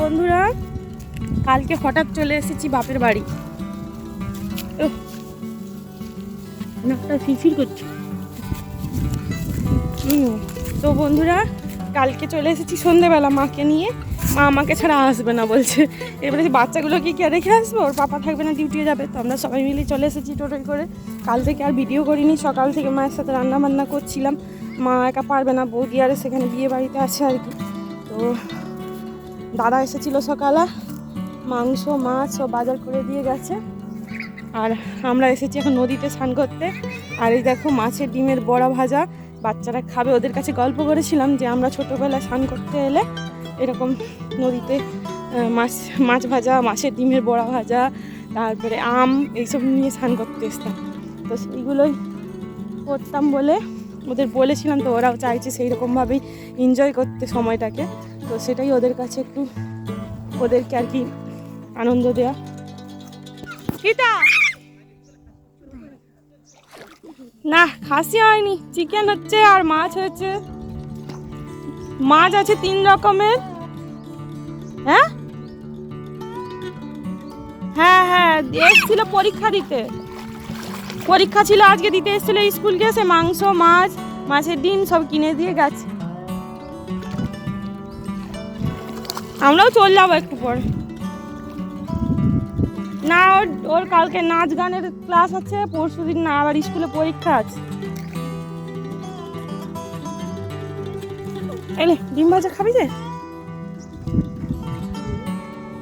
বন্ধুরা কালকে হঠাৎ চলে এসেছি বাপের বাড়ি। ফিরফির করছে। হুম, তো বন্ধুরা কালকে চলে এসেছি সন্ধেবেলা মাকে নিয়ে। মা আমাকে ছাড়া আসবে না বলছে। এবারে বাচ্চাগুলোকে কি রেখে আসব? ওর পাপা থাকবে না ডিউটি যাবে। তো আমরা সবাই মিলে চলে এসেছি টোটোয় করে। কাল থেকে আর ভিডিও করিনি সকাল থেকে মায়ের সাথে রান্না বান্না করছিলাম। মা একা পারবে না বৌদি আর সেখানে বিয়ে বাড়িতে আছে আর কি। তো দাদা এসেছিল সকালে, মাংস, মাছ ও বাজার করে দিয়ে গেছে। আর আমরা এসেছি এখন নদীতে স্নান করতে। আর এই দেখো মাছের ডিমের বড়া ভাজা, বাচ্চারা খাবে। ওদের কাছে গল্প করেছিলাম যে আমরা ছোটোবেলায় স্নান করতে এলে এরকম নদীতে মাছ মাছ ভাজা, মাছের ডিমের বড়া ভাজা, তারপরে আম, এইসব নিয়ে স্নান করতে এসতাম। তো সেইগুলোই করতাম বলে ওদের বলেছিলাম তো ওরাও চাইছে সেই রকমভাবেই এনজয় করতে সময়টাকে। তো সেটাই ওদের কাছে একটু ওদেরকে আর কি আনন্দ দেওয়া কিতা না খাসি হয়নি চিকেন হচ্ছে আর মাছ হয়েছে মাছ আছে তিন রকমের। হ্যাঁ? হ্যাঁ হ্যাঁ এসেছিল পরীক্ষা দিতে। পরীক্ষা ছিল আজকে দিতে এসেছিল স্কুল গেছে মাংস মাছ মাছের ডিম সব কিনে দিয়ে গেছে। আমরাও চলে যাব একটু পরে। না ওর ওর কালকে নাচ গানের ক্লাস আছে পরশু দিন না আবার স্কুলে পরীক্ষা আছে। এলে ডিম ভাজা খাবি যে?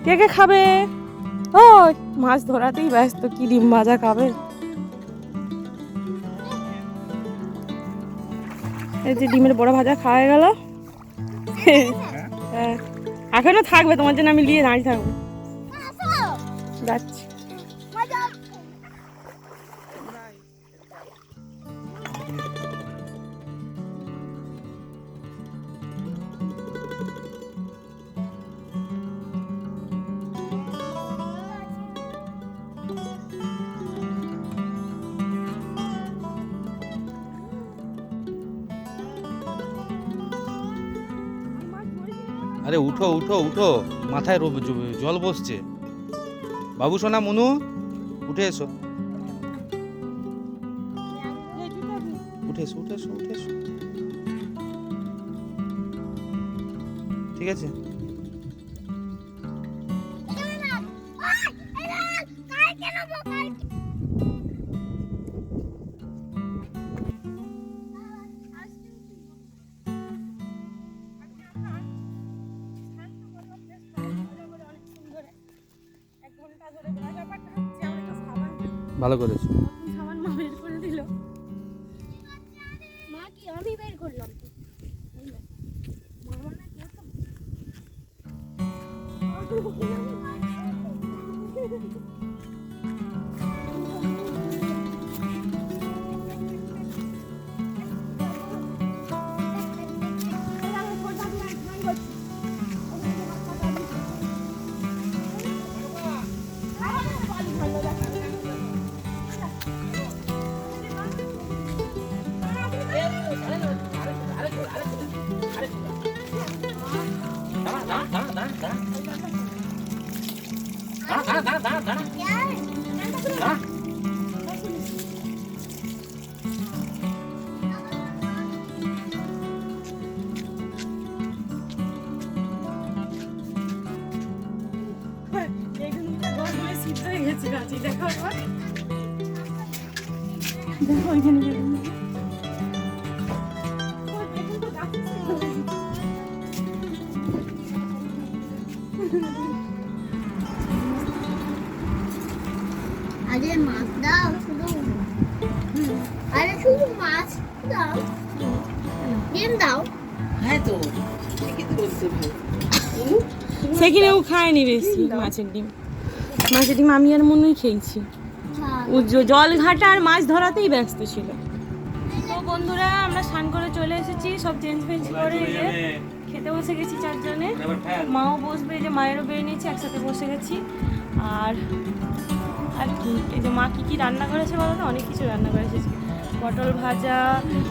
কে কে খাবে? ও মাছ ধরাতেই ব্যস্ত কি ডিম ভাজা খাবে? এই যে ডিমের বড় ভাজা খাওয়া গেল। হ্যাঁ। এখনও থাকবে তোমার জন্য আমি নিয়ে দাঁড়িয়ে থাকব। যাচ্ছি। আরে উঠো উঠো উঠো। মাথায় জল বসছে। বাবু সোনা, মনু, উঠে এসো। উঠে এসো উঠে এসো উঠে এসো। ঠিক আছে? ভালো করেছ বের করে দিল মা কি আমি বের করলাম তো। বেগুনটা দেখো ওইখানে। আরে মাছ দাও শুধু। আরে শুধু মাছ দাও। ডিম দাও। হ্যাঁ তো ভাই। সেখানেও খায়নি বেশি মাছের ডিম। মাছের ডিম আমি আর মনেই খেয়েছি। ও জল ঘাটা আর মাছ ধরাতেই ব্যস্ত ছিল। তো বন্ধুরা, আমরা স্নান করে চলে এসেছি, সব চেঞ্জ ফেঞ্জ করে খেতে বসে গেছি চারজনে। মাও বসবে যে মায়েরও বেরিয়ে নিয়েছে, একসাথে বসে গেছি। আর আর কি, এই যে মা কি কি রান্না করেছে বলো অনেক কিছু রান্না করেছে। পটল ভাজা,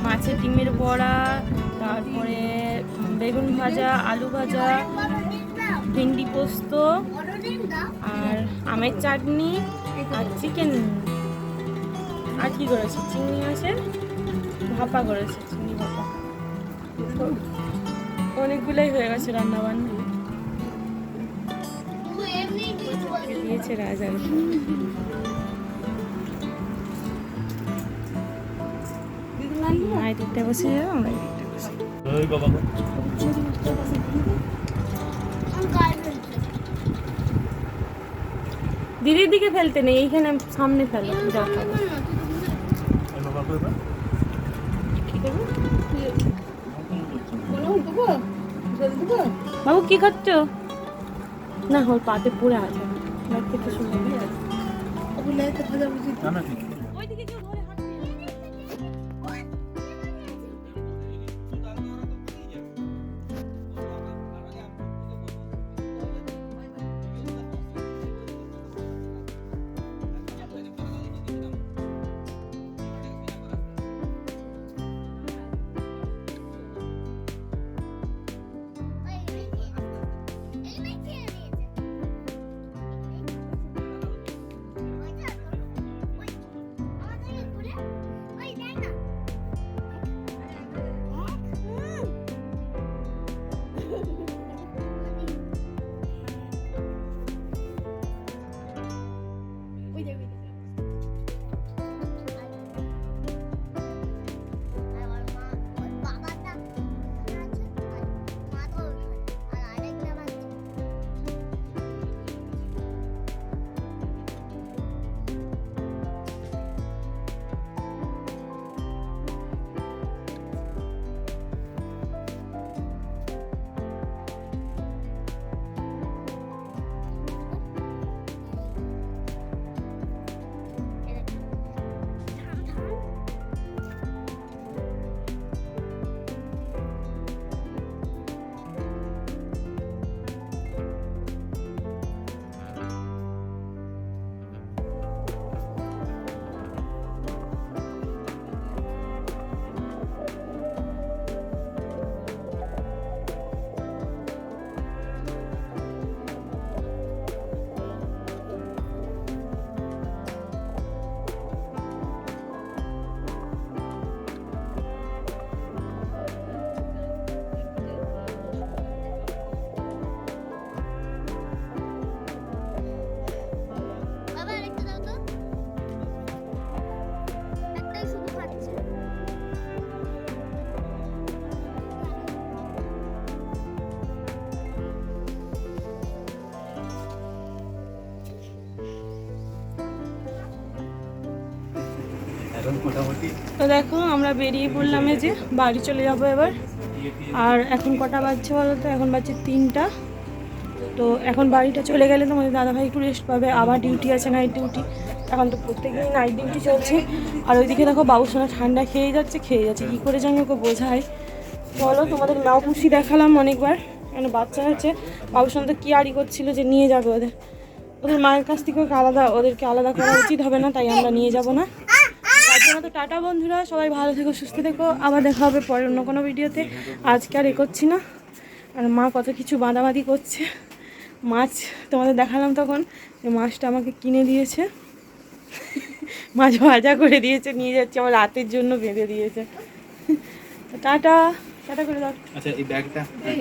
মাছের ডিমের বড়া, তারপরে বেগুন ভাজা, আলু ভাজা, ভেন্ডি পোস্ত, আর আমের চাটনি আর চিকেন আর কি করেছে? চিংড়ি মাছের ভাপা করেছে চিংড়ি ভাপা। অনেকগুলোই হয়ে গেছে রান্না বান্না দিয়েছে রাজা। মা বসে যাবে আমরা বসে দিদির দিকে ফেলতে নেই এইখানে সামনে ফেলো যা খাবে। বাবু কি খাচ্ছ? না ওর পাতে পড়ে আছে। থেকে শুনে তো দেখো, আমরা বেরিয়ে পড়লাম যে, বাড়ি চলে যাব এবার। আর এখন কটা বাজছে বলো তো? এখন বাজছে তিনটা। তো এখন বাড়িটা চলে গেলে তোমাদের দাদাভাই একটু রেস্ট পাবে। আবার ডিউটি আছে নাইট ডিউটি এখন তো প্রত্যেকদিন নাইট ডিউটি চলছে। আর ওইদিকে দেখো বাবুসোনা ঠান্ডা খেয়ে যাচ্ছে খেয়ে যাচ্ছে। কী করে জানি ওকে বোঝায়। বলো, তোমাদের নাও খুশি দেখালাম অনেকবার। মানে বাচ্চা আছে বাবুসোনা তো কি আড়ি করছিল যে নিয়ে যাবে ওদের। ওদের মায়ের কাছ থেকে আলাদা ওদেরকে আলাদা করা উচিত হবে না, তাই আমরা নিয়ে যাব না। জন্য তো টাটা বন্ধুরা সবাই ভালো থেকো সুস্থ থেকো। আবার দেখা হবে পরে অন্য কোনো ভিডিওতে। আজকে আর এ করছি না। আর মা কত কিছু বাঁধাবাঁধি করছে। মাছ তোমাদের দেখালাম তখন যে মাছটা আমাকে কিনে দিয়েছে। মাছ ভাজা করে দিয়েছে নিয়ে যাচ্ছে আমার রাতের জন্য বেঁধে দিয়েছে। তো টাটা টাটা করে দাও। আচ্ছা এই ব্যাগটা। এই।